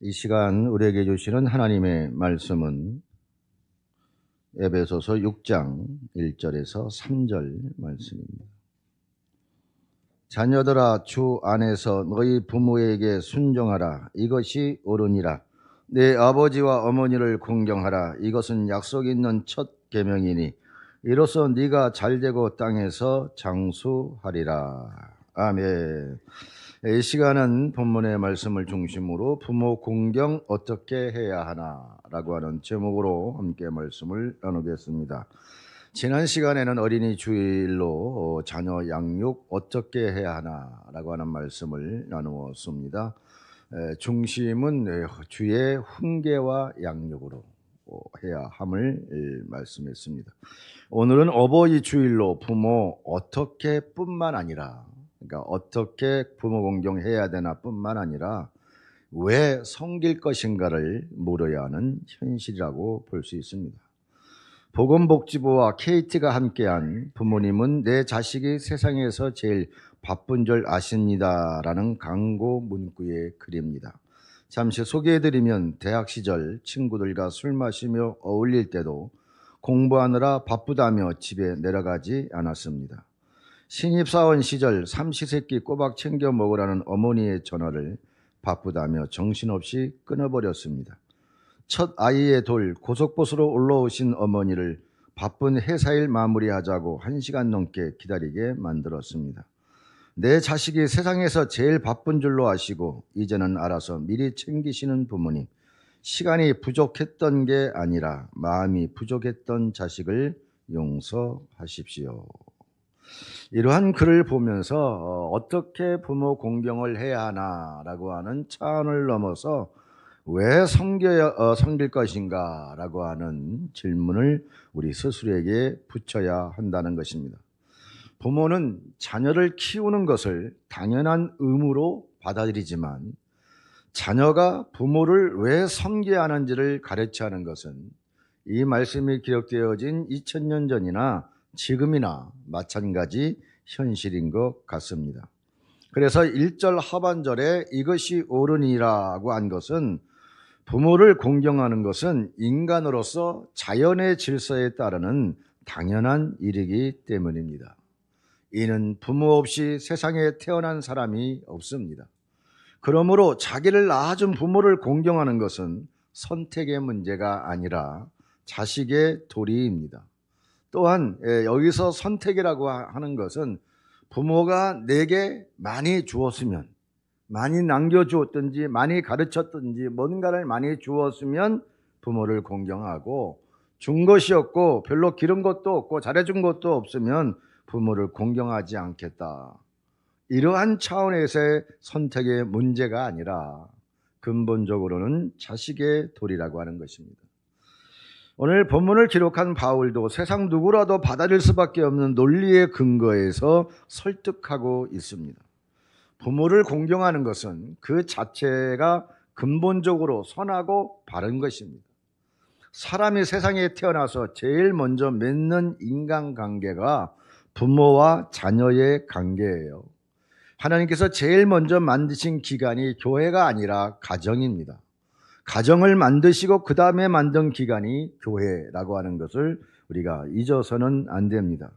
이 시간 우리에게 주시는 하나님의 말씀은 에베소서 6장 1절에서 3절 말씀입니다. 자녀들아 주 안에서 너희 부모에게 순종하라 이것이 옳으니라 내 아버지와 어머니를 공경하라 이것은 약속 있는 첫 계명이니 이로써 네가 잘되고 땅에서 장수하리라 아멘. 이 시간은 본문의 말씀을 중심으로 부모 공경 어떻게 해야 하나라고 하는 제목으로 함께 말씀을 나누겠습니다. 지난 시간에는 어린이 주일로 자녀 양육 어떻게 해야 하나라고 하는 말씀을 나누었습니다. 중심은 주의 훈계와 양육으로 해야 함을 말씀했습니다. 오늘은 어버이 주일로 부모 어떻게 뿐만 아니라 그러니까 어떻게 부모 공경해야 되나 뿐만 아니라 왜 섬길 것인가를 물어야 하는 현실이라고 볼 수 있습니다. 보건복지부와 KT가 함께한 부모님은 내 자식이 세상에서 제일 바쁜 줄 아십니다라는 광고 문구의 글입니다. 잠시 소개해드리면 대학 시절 친구들과 술 마시며 어울릴 때도 공부하느라 바쁘다며 집에 내려가지 않았습니다. 신입사원 시절 삼시세끼 꼬박 챙겨 먹으라는 어머니의 전화를 바쁘다며 정신없이 끊어버렸습니다. 첫 아이의 돌 고속버스로 올라오신 어머니를 바쁜 회사일 마무리하자고 한 시간 넘게 기다리게 만들었습니다. 내 자식이 세상에서 제일 바쁜 줄로 아시고 이제는 알아서 미리 챙기시는 부모님. 시간이 부족했던 게 아니라 마음이 부족했던 자식을 용서하십시오. 이러한 글을 보면서 어, 어떻게 부모 공경을 해야 하나라고 하는 차원을 넘어서 왜 섬겨야 어, 섬길 것인가 라고 하는 질문을 우리 스스로에게 붙여야 한다는 것입니다. 부모는 자녀를 키우는 것을 당연한 의무로 받아들이지만 자녀가 부모를 왜 섬겨야 하는지를 가르쳐 하는 것은 이 말씀이 기록되어진 2000년 전이나 지금이나 마찬가지 현실인 것 같습니다. 그래서 1절 하반절에 이것이 옳으니라고 한 것은 부모를 공경하는 것은 인간으로서 자연의 질서에 따르는 당연한 일이기 때문입니다. 이는 부모 없이 세상에 태어난 사람이 없습니다. 그러므로 자기를 낳아준 부모를 공경하는 것은 선택의 문제가 아니라 자식의 도리입니다. 또한 예, 여기서 선택이라고 하는 것은 부모가 내게 많이 주었으면 많이 남겨주었든지 많이 가르쳤든지 뭔가를 많이 주었으면 부모를 공경하고 준 것이 없고 별로 기른 것도 없고 잘해준 것도 없으면 부모를 공경하지 않겠다. 이러한 차원에서의 선택의 문제가 아니라 근본적으로는 자식의 도리라고 하는 것입니다. 오늘 본문을 기록한 바울도 세상 누구라도 받아들일 수밖에 없는 논리의 근거에서 설득하고 있습니다. 부모를 공경하는 것은 그 자체가 근본적으로 선하고 바른 것입니다. 사람이 세상에 태어나서 제일 먼저 맺는 인간관계가 부모와 자녀의 관계예요. 하나님께서 제일 먼저 만드신 기관이 교회가 아니라 가정입니다. 가정을 만드시고 그 다음에 만든 기관이 교회라고 하는 것을 우리가 잊어서는 안 됩니다.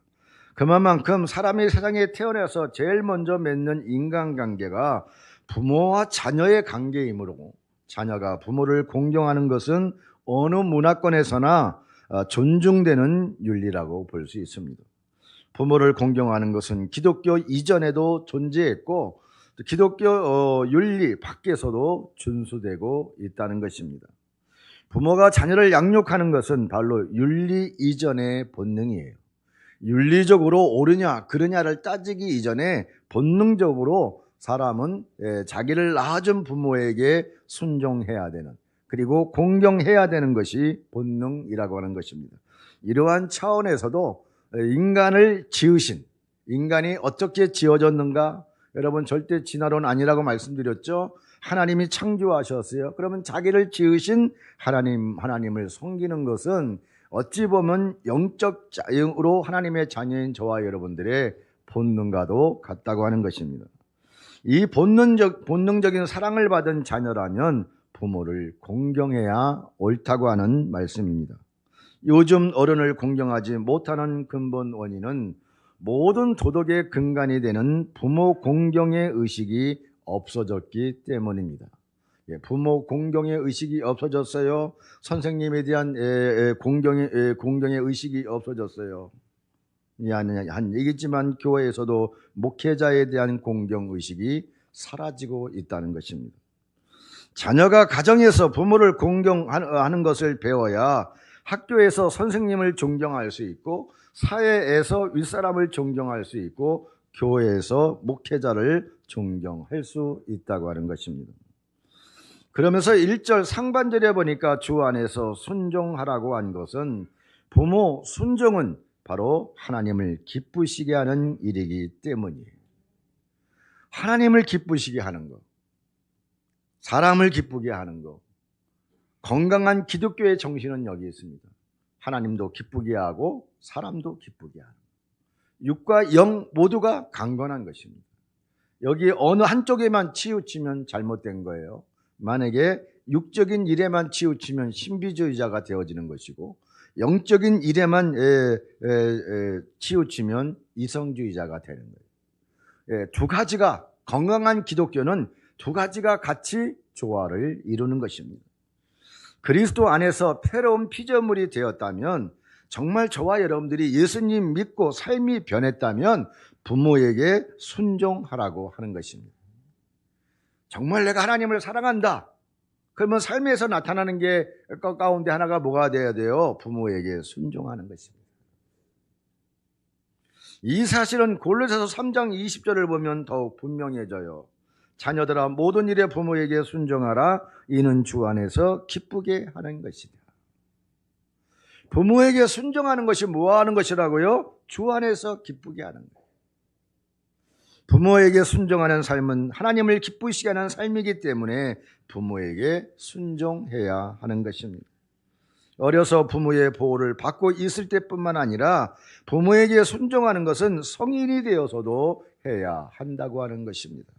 그만큼 사람이 세상에 태어나서 제일 먼저 맺는 인간관계가 부모와 자녀의 관계이므로 자녀가 부모를 공경하는 것은 어느 문화권에서나 어, 존중되는 윤리라고 볼 수 있습니다. 부모를 공경하는 것은 기독교 이전에도 존재했고 기독교 어, 윤리 밖에서도 준수되고 있다는 것입니다. 부모가 자녀를 양육하는 것은 바로 윤리 이전의 본능이에요. 윤리적으로 옳으냐 그르냐를 따지기 이전에 본능적으로 사람은 예, 자기를 낳아준 부모에게 순종해야 되는 그리고 공경해야 되는 것이 본능이라고 하는 것입니다. 이러한 차원에서도 인간을 지으신 인간이 어떻게 지어졌는가 여러분 절대 진화론 아니라고 말씀드렸죠. 하나님이 창조하셨어요. 그러면 자기를 지으신 하나님, 하나님을 섬기는 것은 어찌 보면 영적 자유로 하나님의 자녀인 저와 여러분들의 본능과도 같다고 하는 것입니다. 이 본능적, 본능적인 사랑을 받은 자녀라면 부모를 공경해야 옳다고 하는 말씀입니다. 요즘 어른을 공경하지 못하는 근본 원인은 모든 도덕의 근간이 되는 부모 공경의 의식이 없어졌기 때문입니다. 예, 부모 공경의 의식이 없어졌어요. 선생님에 대한 공경의 에, 공경의 의식이 없어졌어요. 한, 한 얘기지만 교회에서도 목회자에 대한 공경 의식이 사라지고 있다는 것입니다. 자녀가 가정에서 부모를 공경하는 것을 배워야 학교에서 선생님을 존경할 수 있고 사회에서 윗사람을 존경할 수 있고 교회에서 목회자를 존경할 수 있다고 하는 것입니다. 그러면서 1절 상반절에 보니까 주 안에서 순종하라고 한 것은 부모 순종은 바로 하나님을 기쁘시게 하는 일이기 때문이에요. 하나님을 기쁘시게 하는 것, 사람을 기쁘게 하는 것, 건강한 기독교의 정신은 여기 있습니다. 하나님도 기쁘게 하고 사람도 기쁘게 하는 것. 육과 영 모두가 강건한 것입니다. 여기 어느 한쪽에만 치우치면 잘못된 거예요. 만약에 육적인 일에만 치우치면 신비주의자가 되어지는 것이고 영적인 일에만 에, 에, 에, 치우치면 이성주의자가 되는 거예요. 예, 두 가지가 건강한 기독교는 두 가지가 같이 조화를 이루는 것입니다. 그리스도 안에서 새로운 피조물이 되었다면 정말 저와 여러분들이 예수님 믿고 삶이 변했다면 부모에게 순종하라고 하는 것입니다. 정말 내가 하나님을 사랑한다. 그러면 삶에서 나타나는 게 가운데 하나가 뭐가 돼야 돼요? 부모에게 순종하는 것입니다. 이 사실은 골로새서 3장 20절을 보면 더욱 분명해져요. 자녀들아 모든 일에 부모에게 순종하라 이는 주 안에서 기쁘게 하는 것이다. 부모에게 순종하는 것이 뭐 하는 것이라고요? 주 안에서 기쁘게 하는 것. 부모에게 순종하는 삶은 하나님을 기쁘시게 하는 삶이기 때문에 부모에게 순종해야 하는 것입니다. 어려서 부모의 보호를 받고 있을 때뿐만 아니라 부모에게 순종하는 것은 성인이 되어서도 해야 한다고 하는 것입니다.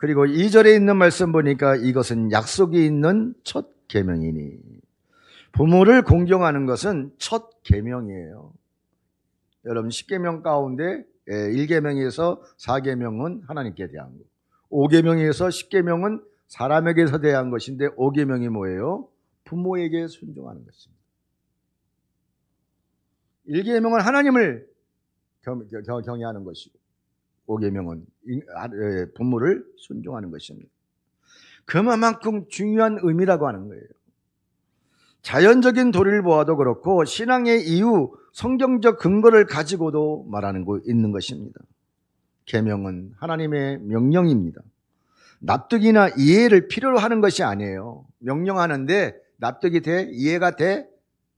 그리고 2절에 있는 말씀 보니까 이것은 약속이 있는 첫 계명이니 부모를 공경하는 것은 첫 계명이에요. 여러분 10계명 가운데 1계명에서 4계명은 하나님께 대한 거. 5계명에서 10계명은 사람에게서 대한 것인데 5계명이 뭐예요? 부모에게 순종하는 것입니다. 1계명은 하나님을 경외하는 것이고 5계명은 아, 부모를 순종하는 것입니다. 그만큼 중요한 의미라고 하는 거예요. 자연적인 도리를 보아도 그렇고 신앙의 이유, 성경적 근거를 가지고도 말하는 거 있는 것입니다. 계명은 하나님의 명령입니다. 납득이나 이해를 필요로 하는 것이 아니에요. 명령하는데 납득이 돼? 이해가 돼?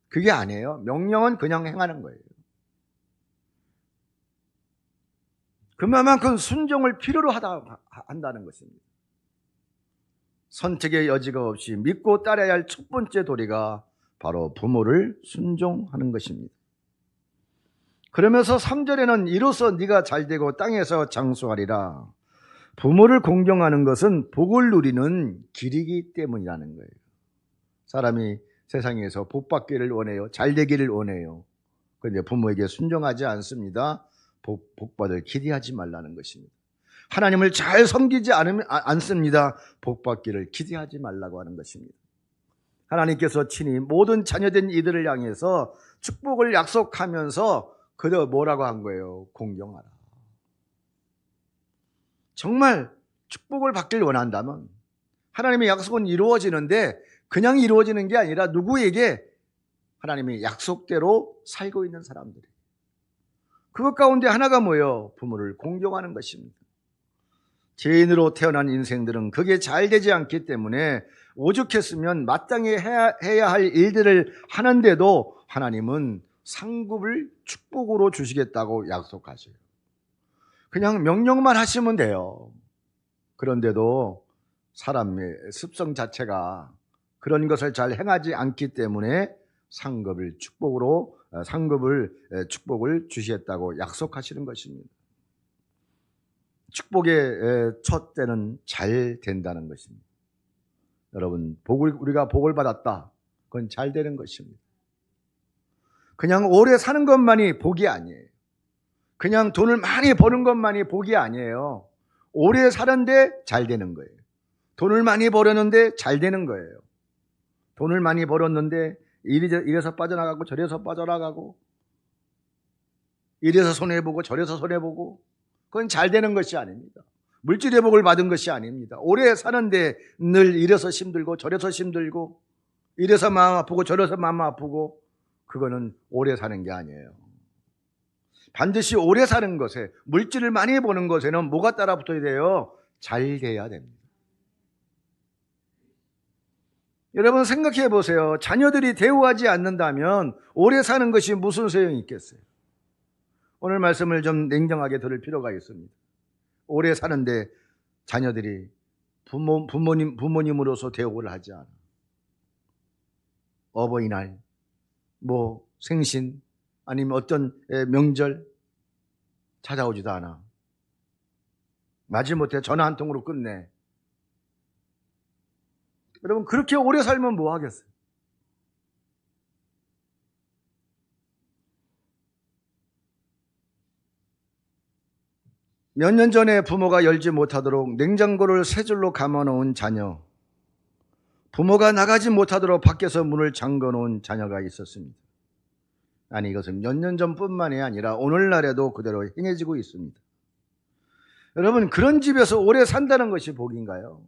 그게 아니에요. 명령은 그냥 행하는 거예요. 그만큼 순종을 필요로 하다, 한다는 것입니다. 선택의 여지가 없이 믿고 따라야 할 첫 번째 도리가 바로 부모를 순종하는 것입니다. 그러면서 3절에는 이로써 네가 잘 되고 땅에서 장수하리라. 부모를 공경하는 것은 복을 누리는 길이기 때문이라는 거예요. 사람이 세상에서 복 받기를 원해요. 잘 되기를 원해요. 그런데 부모에게 순종하지 않습니다. 복, 복 받을 기대하지 말라는 것입니다. 하나님을 잘 섬기지 않으면, 아, 않습니다. 복 받기를 기대하지 말라고 하는 것입니다. 하나님께서 친히 모든 자녀된 이들을 향해서 축복을 약속하면서 그저 뭐라고 한 거예요? 공경하라. 정말 축복을 받길 원한다면 하나님의 약속은 이루어지는데 그냥 이루어지는 게 아니라 누구에게 하나님의 약속대로 살고 있는 사람들이 그것 가운데 하나가 뭐예요? 부모를 공경하는 것입니다. 죄인으로 태어난 인생들은 그게 잘 되지 않기 때문에 오죽했으면 마땅히 해야, 해야 할 일들을 하는데도 하나님은 상급을 축복으로 주시겠다고 약속하세요. 그냥 명령만 하시면 돼요. 그런데도 사람의 습성 자체가 그런 것을 잘 행하지 않기 때문에 상급을 축복으로 어, 상급을 축복을 주시겠다고 약속하시는 것입니다. 축복의 에, 첫째는 잘 된다는 것입니다. 여러분, 복을 우리가 복을 받았다. 그건 잘 되는 것입니다. 그냥 오래 사는 것만이 복이 아니에요. 그냥 돈을 많이 버는 것만이 복이 아니에요. 오래 사는데 잘 되는 거예요. 돈을 많이 벌었는데 잘 되는 거예요. 돈을 많이 벌었는데 이래서 빠져나가고 저래서 빠져나가고 이래서 손해보고 저래서 손해보고 그건 잘 되는 것이 아닙니다. 물질의 복을 받은 것이 아닙니다. 오래 사는데 늘 이래서 힘들고 저래서 힘들고 이래서 마음 아프고 저래서 마음 아프고 그거는 오래 사는 게 아니에요. 반드시 오래 사는 것에 물질을 많이 보는 것에는 뭐가 따라 붙어야 돼요? 잘 돼야 됩니다. 여러분 생각해 보세요. 자녀들이 대우하지 않는다면 오래 사는 것이 무슨 소용이 있겠어요? 오늘 말씀을 좀 냉정하게 들을 필요가 있습니다. 오래 사는데 자녀들이 부모, 부모님, 부모님으로서 대우를 하지 않아. 어버이날, 뭐 생신, 아니면 어떤 에, 명절 찾아오지도 않아. 마지못해 전화 한 통으로 끝내. 여러분 그렇게 오래 살면 뭐 하겠어요? 몇 년 전에 부모가 열지 못하도록 냉장고를 세 줄로 감아놓은 자녀, 부모가 나가지 못하도록 밖에서 문을 잠궈 놓은 자녀가 있었습니다. 아니 이것은 몇 년 전뿐만이 아니라 오늘날에도 그대로 행해지고 있습니다. 여러분 그런 집에서 오래 산다는 것이 복인가요?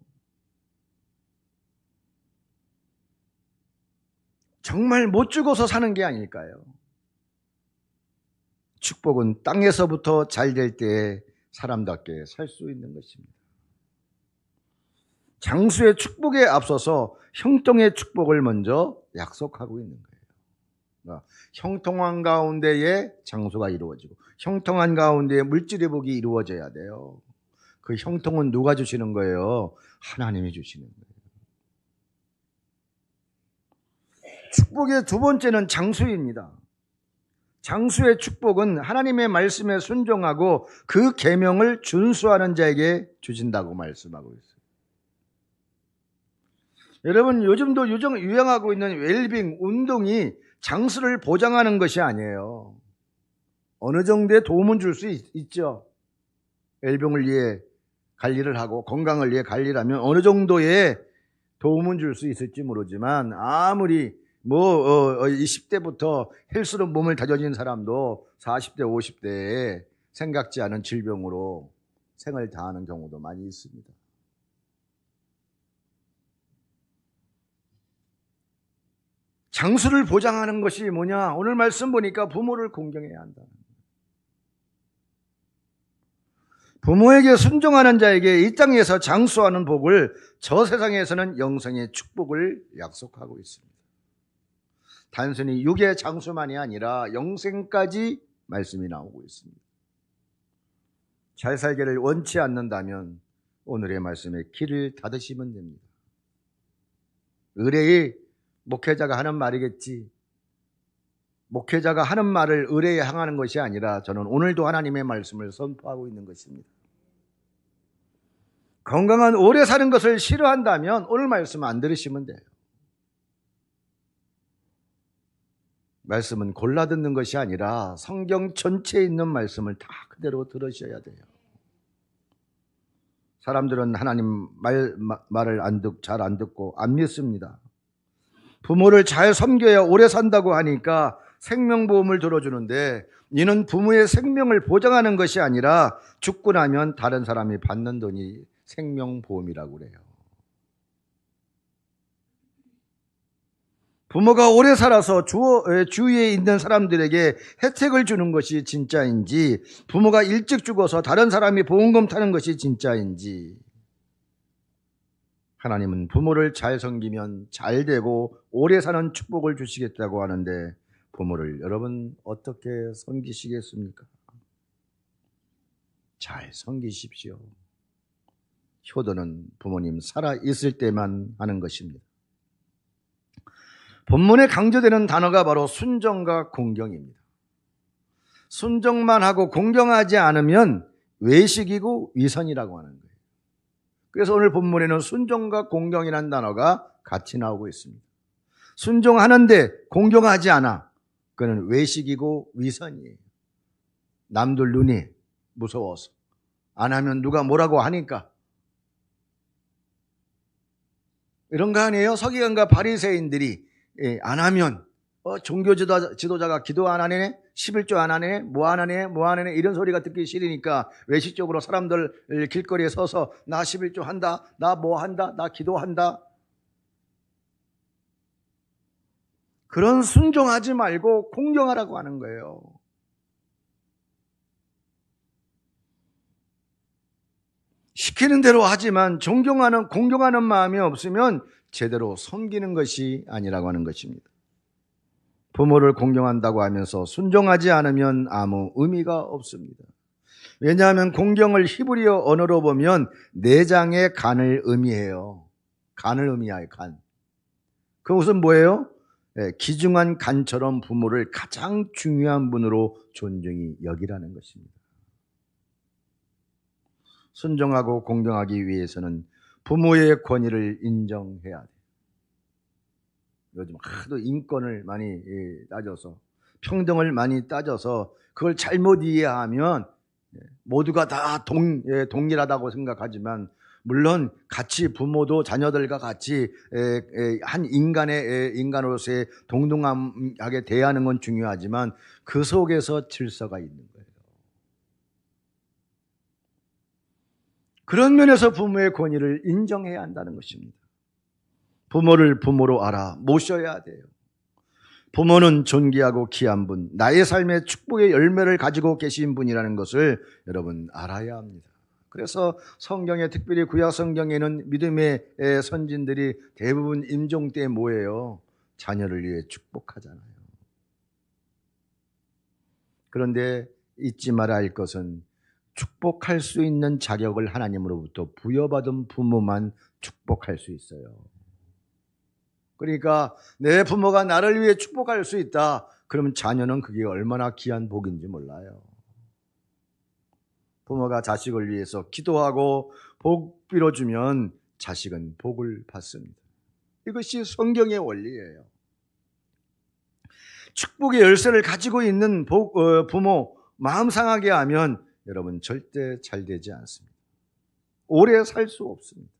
정말 못 죽어서 사는 게 아닐까요? 축복은 땅에서부터 잘 될 때에 사람답게 살 수 있는 것입니다. 장수의 축복에 앞서서 형통의 축복을 먼저 약속하고 있는 거예요. 그러니까 형통한 가운데에 장수가 이루어지고 형통한 가운데에 물질의 복이 이루어져야 돼요. 그 형통은 누가 주시는 거예요? 하나님이 주시는 거예요. 축복의 두 번째는 장수입니다. 장수의 축복은 하나님의 말씀에 순종하고 그 계명을 준수하는 자에게 주신다고 말씀하고 있어요. 여러분 요즘도 유정, 유행하고 있는 웰빙 운동이 장수를 보장하는 것이 아니에요. 어느 정도의 도움은 줄 수 있죠. 웰빙을 위해 관리를 하고 건강을 위해 관리를 하면 어느 정도의 도움은 줄 수 있을지 모르지만 아무리 뭐 어, 20대부터 헬스로 몸을 다져진 사람도 40대, 50대에 생각지 않은 질병으로 생을 다하는 경우도 많이 있습니다. 장수를 보장하는 것이 뭐냐? 오늘 말씀 보니까 부모를 공경해야 한다. 부모에게 순종하는 자에게 이 땅에서 장수하는 복을 저 세상에서는 영생의 축복을 약속하고 있습니다. 단순히 육의 장수만이 아니라 영생까지 말씀이 나오고 있습니다. 잘 살기를 원치 않는다면 오늘의 말씀에 길을 닫으시면 됩니다. 의뢰의 목회자가 하는 말이겠지. 목회자가 하는 말을 의뢰에 향하는 것이 아니라 저는 오늘도 하나님의 말씀을 선포하고 있는 것입니다. 건강한 오래 사는 것을 싫어한다면 오늘 말씀 안 들으시면 돼요. 말씀은 골라 듣는 것이 아니라 성경 전체에 있는 말씀을 다 그대로 들으셔야 돼요. 사람들은 하나님 말, 말을 안 듣, 잘 안 듣고 안 믿습니다. 부모를 잘 섬겨야 오래 산다고 하니까 생명보험을 들어주는데 이는 부모의 생명을 보장하는 것이 아니라 죽고 나면 다른 사람이 받는 돈이 생명보험이라고 그래요. 부모가 오래 살아서 주, 주위에 있는 사람들에게 혜택을 주는 것이 진짜인지, 부모가 일찍 죽어서 다른 사람이 보험금 타는 것이 진짜인지, 하나님은 부모를 잘 섬기면 잘 되고 오래 사는 축복을 주시겠다고 하는데, 부모를 여러분 어떻게 섬기시겠습니까? 잘 섬기십시오. 효도는 부모님 살아 있을 때만 하는 것입니다. 본문에 강조되는 단어가 바로 순정과 공경입니다. 순정만 하고 공경하지 않으면 외식이고 위선이라고 하는 거예요. 그래서 오늘 본문에는 순종과 공경이라는 단어가 같이 나오고 있습니다. 순종하는데 공경하지 않아. 그는 외식이고 위선이에요. 남들 눈이 무서워서. 안 하면 누가 뭐라고 하니까. 이런 거 아니에요? 서기관과 바리새인들이 예, 안 하면 어, 종교 지도자, 지도자가 기도 안 하네, 11조 안 하네, 뭐 안 하네, 뭐 안 하네 이런 소리가 듣기 싫으니까 외식적으로 사람들 길거리에 서서 나 11조 한다, 나 뭐 한다, 나 기도한다. 그런 순종하지 말고 공경하라고 하는 거예요. 시키는 대로 하지만 존경하는 공경하는 마음이 없으면 제대로 섬기는 것이 아니라고 하는 것입니다. 부모를 공경한다고 하면서 순종하지 않으면 아무 의미가 없습니다. 왜냐하면 공경을 히브리어 언어로 보면 내장의 간을 의미해요. 간을 의미해요, 간. 그것은 뭐예요? 예, 기중한 간처럼 부모를 가장 중요한 분으로 존중히 여기라는 것입니다. 순종하고 공경하기 위해서는 부모의 권위를 인정해야 돼요. 요즘 하도 인권을 많이 예, 따져서 평등을 많이 따져서 그걸 잘못 이해하면 예, 모두가 다 동, 예, 동일하다고 생각하지만 물론 같이 부모도 자녀들과 같이 한 인간의 인간으로서의 동등하게 대하는 건 중요하지만 그 속에서 질서가 있는 거예요. 그런 면에서 부모의 권위를 인정해야 한다는 것입니다. 부모를 부모로 알아 모셔야 돼요. 부모는 존귀하고 귀한 분, 나의 삶의 축복의 열매를 가지고 계신 분이라는 것을 여러분 알아야 합니다. 그래서 성경에 특별히 구약 성경에는 믿음의 선진들이 대부분 임종 때 뭐예요? 자녀를 위해 축복하잖아요. 그런데 잊지 말아야 할 것은 축복할 수 있는 자격을 하나님으로부터 부여받은 부모만 축복할 수 있어요. 그러니까 내 부모가 나를 위해 축복할 수 있다. 그러면 자녀는 그게 얼마나 귀한 복인지 몰라요. 부모가 자식을 위해서 기도하고 복 빌어주면 자식은 복을 받습니다. 이것이 성경의 원리예요. 축복의 열쇠를 가지고 있는 어, 부모 마음 상하게 하면 여러분 절대 잘 되지 않습니다. 오래 살 수 없습니다.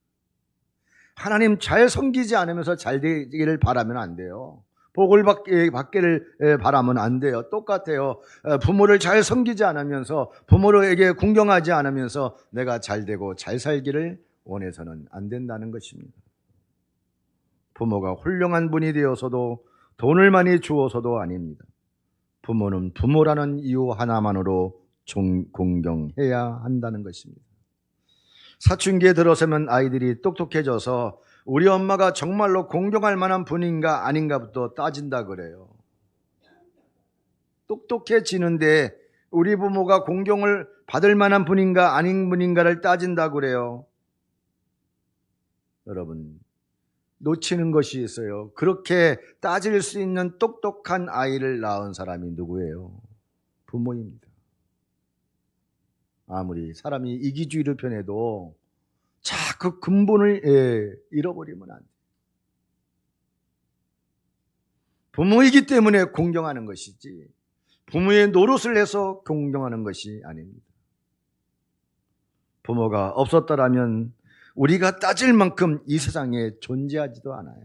하나님 잘 섬기지 않으면서 잘 되기를 바라면 안 돼요. 복을 받기, 받기를 바라면 안 돼요. 똑같아요. 부모를 잘 섬기지 않으면서 부모에게 궁경하지 않으면서 내가 잘 되고 잘 살기를 원해서는 안 된다는 것입니다. 부모가 훌륭한 분이 되어서도 돈을 많이 주어서도 아닙니다. 부모는 부모라는 이유 하나만으로 공경해야 한다는 것입니다. 사춘기에 들어서면 아이들이 똑똑해져서 우리 엄마가 정말로 공경할 만한 분인가 아닌가부터 따진다 그래요. 똑똑해지는데 우리 부모가 공경을 받을 만한 분인가 아닌 분인가를 따진다 그래요. 여러분, 놓치는 것이 있어요. 그렇게 따질 수 있는 똑똑한 아이를 낳은 사람이 누구예요? 부모입니다. 아무리 사람이 이기주의를 편해도 자, 그 근본을 예, 잃어버리면 안 돼. 부모이기 때문에 공경하는 것이지 부모의 노릇을 해서 공경하는 것이 아닙니다. 부모가 없었더라면 우리가 따질 만큼 이 세상에 존재하지도 않아요.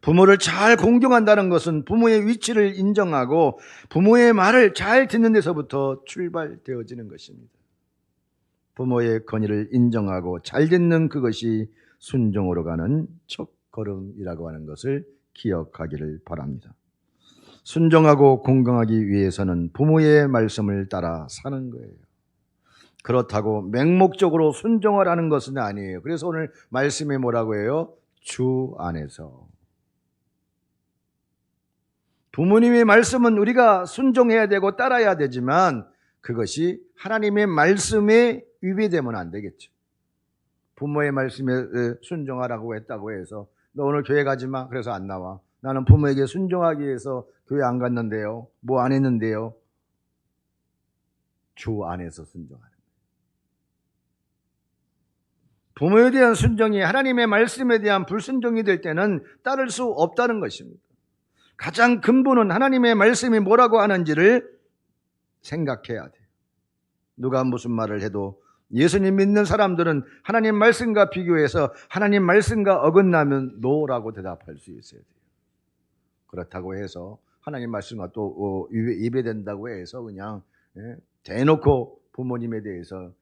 부모를 잘 공경한다는 것은 부모의 위치를 인정하고 부모의 말을 잘 듣는 데서부터 출발되어지는 것입니다. 부모의 권위를 인정하고 잘 듣는 그것이 순종으로 가는 첫 걸음이라고 하는 것을 기억하기를 바랍니다. 순종하고 공경하기 위해서는 부모의 말씀을 따라 사는 거예요. 그렇다고 맹목적으로 순종을 하는 것은 아니에요. 그래서 오늘 말씀에 뭐라고 해요? 주 안에서. 부모님의 말씀은 우리가 순종해야 되고 따라야 되지만 그것이 하나님의 말씀에 위배되면 안 되겠죠. 부모의 말씀에 순종하라고 했다고 해서 너 오늘 교회 가지 마. 그래서 안 나와. 나는 부모에게 순종하기 위해서 교회 안 갔는데요. 뭐 안 했는데요. 주 안에서 순종하는 거예요. 부모에 대한 순종이 하나님의 말씀에 대한 불순종이 될 때는 따를 수 없다는 것입니다. 가장 근본은 하나님의 말씀이 뭐라고 하는지를 생각해야 돼요. 누가 무슨 말을 해도 예수님 믿는 사람들은 하나님 말씀과 비교해서 하나님 말씀과 어긋나면 노라고 대답할 수 있어야 돼요. 그렇다고 해서 하나님 말씀과 또 어, 예배된다고 해서 그냥 예, 대놓고 부모님에 대해서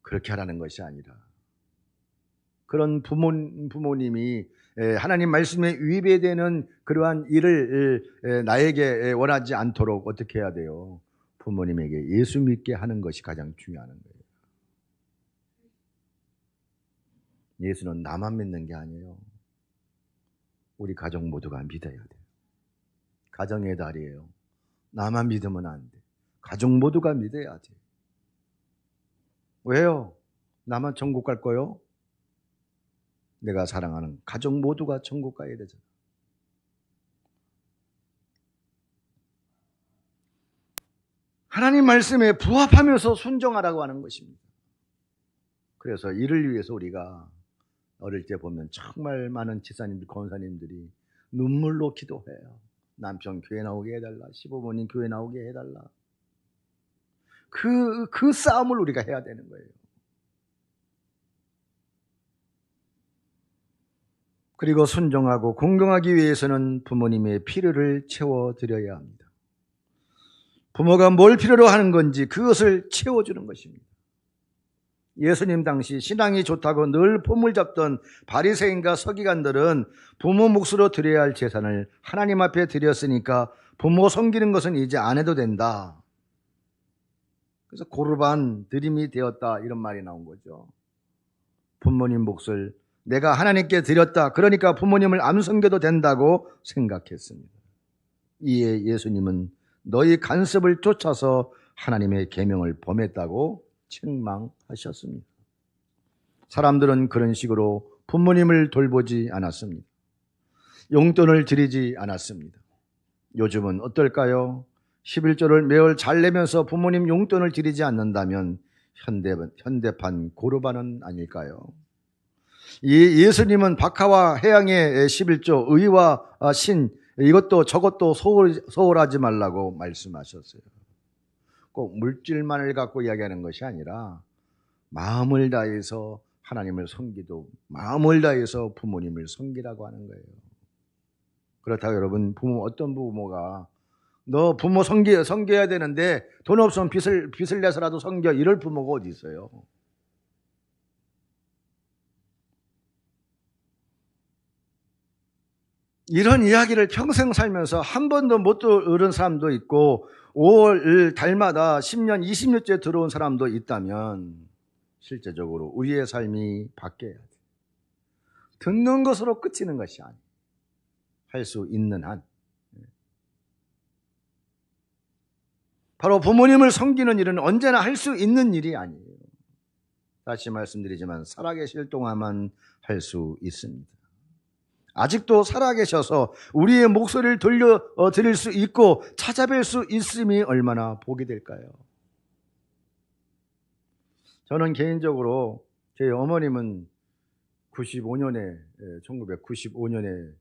그렇게 하라는 것이 아니라 그런 부모, 부모님이 예, 하나님 말씀에 위배되는 그러한 일을 예, 나에게 원하지 않도록 어떻게 해야 돼요? 부모님에게 예수 믿게 하는 것이 가장 중요한 거예요. 예수는 나만 믿는 게 아니에요. 우리 가족 모두가 믿어야 돼요. 가정의 달이에요. 나만 믿으면 안 돼. 가족 모두가 믿어야 돼. 왜요? 나만 천국 갈 거요? 내가 사랑하는 가족 모두가 천국 가야 되잖아. 하나님 말씀에 부합하면서 순종하라고 하는 것입니다. 그래서 이를 위해서 우리가 어릴 때 보면 정말 많은 지사님들, 권사님들이 눈물로 기도해요. 남편 교회 나오게 해달라. 시부모님 교회 나오게 해달라. 그, 그 싸움을 우리가 해야 되는 거예요. 그리고 순종하고 공경하기 위해서는 부모님의 필요를 채워드려야 합니다. 부모가 뭘 필요로 하는 건지 그것을 채워주는 것입니다. 예수님 당시 신앙이 좋다고 늘 폼을 잡던 바리새인과 서기관들은 부모 몫으로 드려야 할 재산을 하나님 앞에 드렸으니까 부모 섬기는 것은 이제 안 해도 된다. 그래서 고르반 드림이 되었다 이런 말이 나온 거죠. 부모님 몫을 내가 하나님께 드렸다. 그러니까 부모님을 안 섬겨도 된다고 생각했습니다. 이에 예수님은 너희 간섭을 쫓아서 하나님의 계명을 범했다고 책망하셨습니다. 사람들은 그런 식으로 부모님을 돌보지 않았습니다. 용돈을 드리지 않았습니다. 요즘은 어떨까요? 11조를 매월 잘 내면서 부모님 용돈을 드리지 않는다면 현대, 현대판 고르반은 아닐까요? 이 예수님은 박하와 해양의 11조 의와 신 이것도 저것도 소홀, 소홀하지 말라고 말씀하셨어요. 꼭 물질만을 갖고 이야기하는 것이 아니라 마음을 다해서 하나님을 섬기도 마음을 다해서 부모님을 섬기라고 하는 거예요. 그렇다고 여러분 부모 어떤 부모가 너 부모 섬겨 섬겨야 되는데 돈 없으면 빚을 빚을 내서라도 섬겨 이럴 부모가 어디 있어요? 이런 이야기를 평생 살면서 한 번도 못 들은 사람도 있고 5월 달마다 10년, 20년째 들어온 사람도 있다면 실제적으로 우리의 삶이 바뀌어야 돼. 듣는 것으로 끝이는 것이 아니에요. 할 수 있는 한. 바로 부모님을 섬기는 일은 언제나 할 수 있는 일이 아니에요. 다시 말씀드리지만 살아계실 동안만 할 수 있습니다. 아직도 살아계셔서 우리의 목소리를 들려 어, 드릴 수 있고 찾아뵐 수 있음이 얼마나 복이 될까요? 저는 개인적으로 제 어머님은 95년에 1995년에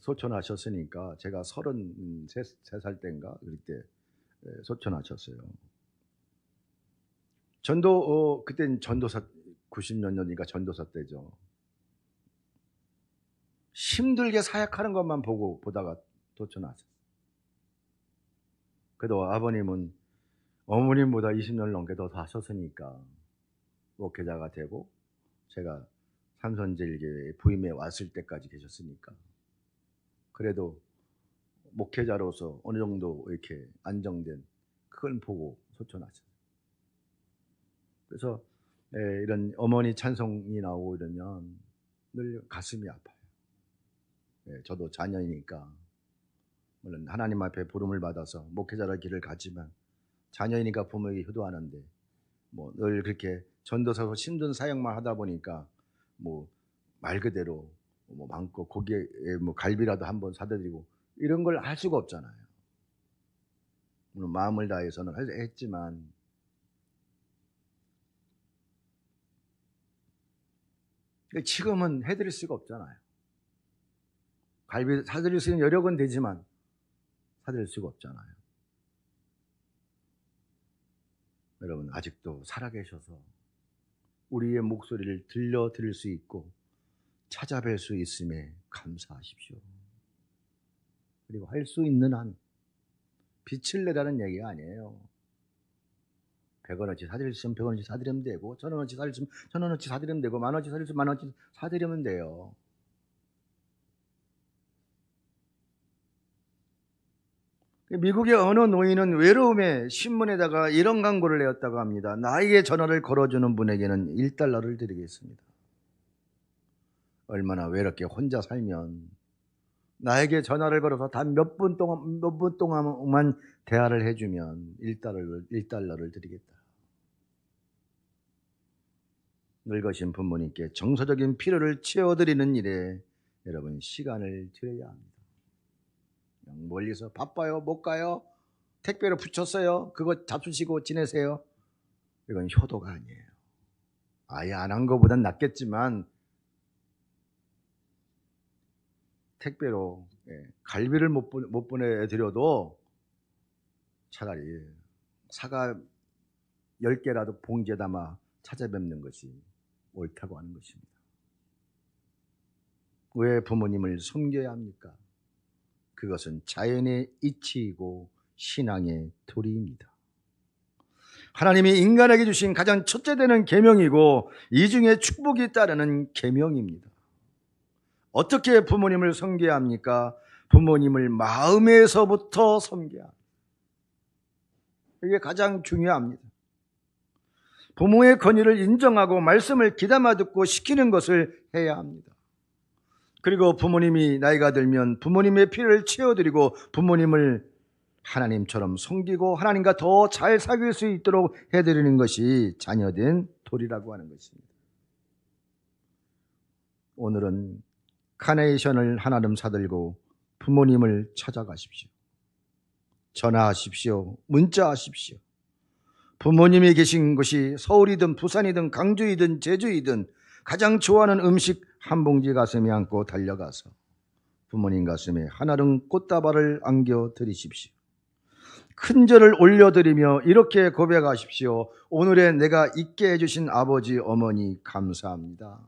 소천하셨으니까 제가 33살 때인가 그때 소천하셨어요. 전도 어, 그땐 전도사 90년 전이니까 전도사 때죠. 힘들게 사역하는 것만 보고 보다가 도쳐나셨어요. 그래도 아버님은 어머님보다 20년 넘게 더 사셨으니까 목회자가 되고 제가 삼선제일교회 부임에 왔을 때까지 계셨으니까 그래도 목회자로서 어느 정도 이렇게 안정된 그걸 보고 소천하셨어요. 그래서 예, 이런 어머니 찬송이 나오고 이러면 늘 가슴이 아파요. 예, 저도 자녀이니까 물론 하나님 앞에 부름을 받아서 목회자의 길을 가지만 자녀이니까 부모에게 효도하는데 뭐 늘 그렇게 전도사로 힘든 사역만 하다 보니까 뭐 말 그대로 뭐 많고 고기에 뭐 갈비라도 한번 사다 드리고 이런 걸 할 수가 없잖아요. 물론 마음을 다해서는 할- 했지만 지금은 해드릴 수가 없잖아요. 갈비 사드릴 수 있는 여력은 되지만 사드릴 수가 없잖아요. 여러분 아직도 살아계셔서 우리의 목소리를 들려드릴 수 있고 찾아뵐 수 있음에 감사하십시오. 그리고 할 수 있는 한 빛을 내라는 얘기가 아니에요. 100원어치 사드릴 수 있으면 100원어치 사드리면 되고 천원어치 사드릴 수 있으면 천원어치 사드리면 되고 만원어치 사드릴 수 있으면 만원어치 사드리면 돼요. 미국의 어느 노인은 외로움에 신문에다가 이런 광고를 내었다고 합니다. 나에게 전화를 걸어주는 분에게는 1달러를 드리겠습니다. 얼마나 외롭게 혼자 살면 나에게 전화를 걸어서 단 몇 분 동안 몇 분 동안만 대화를 해주면 1달러를 1달러를 드리겠다. 늙으신 부모님께 정서적인 필요를 채워드리는 일에 여러분 시간을 들여야 합니다. 멀리서 바빠요, 못 가요, 택배로 붙였어요, 그거 잡수시고 지내세요. 이건 효도가 아니에요. 아예 안 한 것보단 낫겠지만 택배로 예, 갈비를 못 보내드려도 차라리 사과 10개라도 봉지에 담아 찾아뵙는 것이 옳다고 하는 것입니다. 왜 부모님을 섬겨야 합니까? 그것은 자연의 이치이고 신앙의 도리입니다. 하나님이 인간에게 주신 가장 첫째 되는 계명이고 이 중에 축복이 따르는 계명입니다. 어떻게 부모님을 섬겨야 합니까? 부모님을 마음에서부터 섬겨야 합니다. 이게 가장 중요합니다. 부모의 권위를 인정하고 말씀을 귀담아 듣고 시키는 것을 해야 합니다. 그리고 부모님이 나이가 들면 부모님의 필요를 채워드리고 부모님을 하나님처럼 섬기고 하나님과 더 잘 사귈 수 있도록 해드리는 것이 자녀된 도리라고 하는 것입니다. 오늘은 카네이션을 하나름 사들고 부모님을 찾아가십시오. 전화하십시오. 문자하십시오. 부모님이 계신 곳이 서울이든 부산이든 강주이든 제주이든 가장 좋아하는 음식 한 봉지 가슴에 안고 달려가서 부모님 가슴에 하나름 꽃다발을 안겨 드리십시오. 큰 절을 올려드리며 이렇게 고백하십시오. 오늘의 내가 있게 해주신 아버지, 어머니 감사합니다.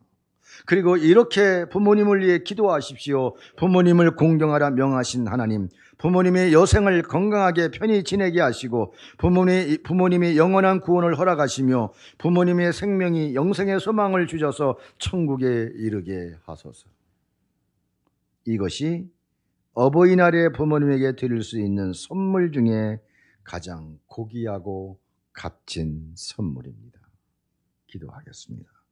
그리고 이렇게 부모님을 위해 기도하십시오. 부모님을 공경하라 명하신 하나님, 부모님의 여생을 건강하게 편히 지내게 하시고 부모님, 부모님이 영원한 구원을 허락하시며 부모님의 생명이 영생의 소망을 주셔서 천국에 이르게 하소서. 이것이 어버이날에 부모님에게 드릴 수 있는 선물 중에 가장 고귀하고 값진 선물입니다. 기도하겠습니다.